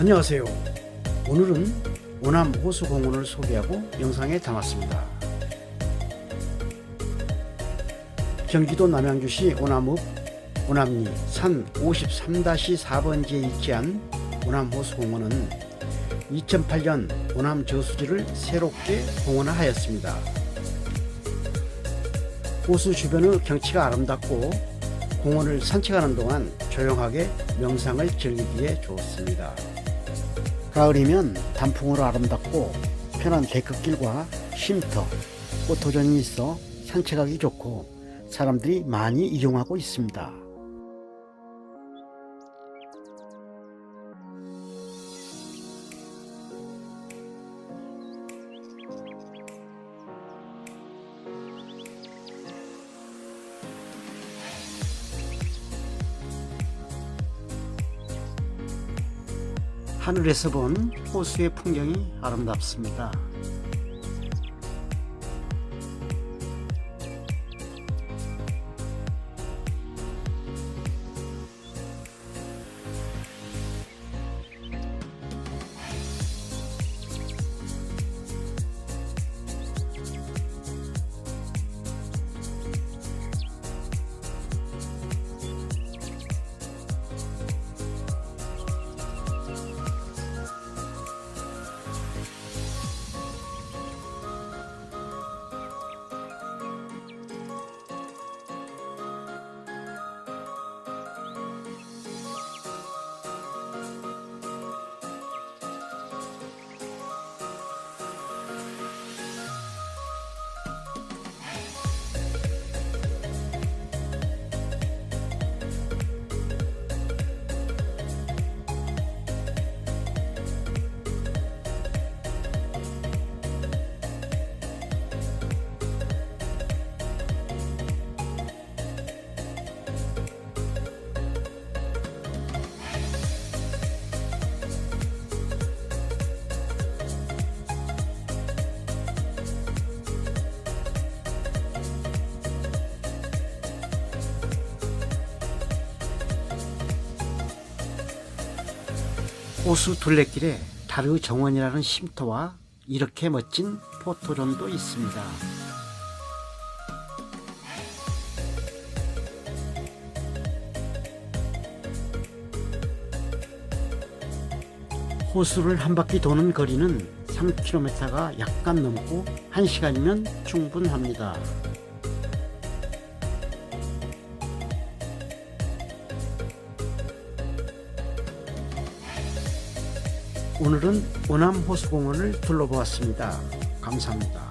안녕하세요. 오늘은 오남 호수공원을 소개하고 영상에 담았습니다. 경기도 남양주시 오남읍 오남리 산 53-4번지에 위치한 오남 호수공원은 2008년 오남 저수지를 새롭게 공원화하였습니다. 호수 주변의 경치가 아름답고 공원을 산책하는 동안 조용하게 명상을 즐기기에 좋습니다. 가을이면 단풍으로 아름답고 편한 데크길과 쉼터, 꽃도전이 있어 산책하기 좋고 사람들이 많이 이용하고 있습니다. 하늘에서 본 호수의 풍경이 아름답습니다. 호수 둘레길에 다르 정원이라는 쉼터와 이렇게 멋진 포토존도 있습니다. 호수를 한 바퀴 도는 거리는 3km가 약간 넘고 1시간이면 충분합니다. 오늘은 오남 호수공원을 둘러보았습니다. 감사합니다.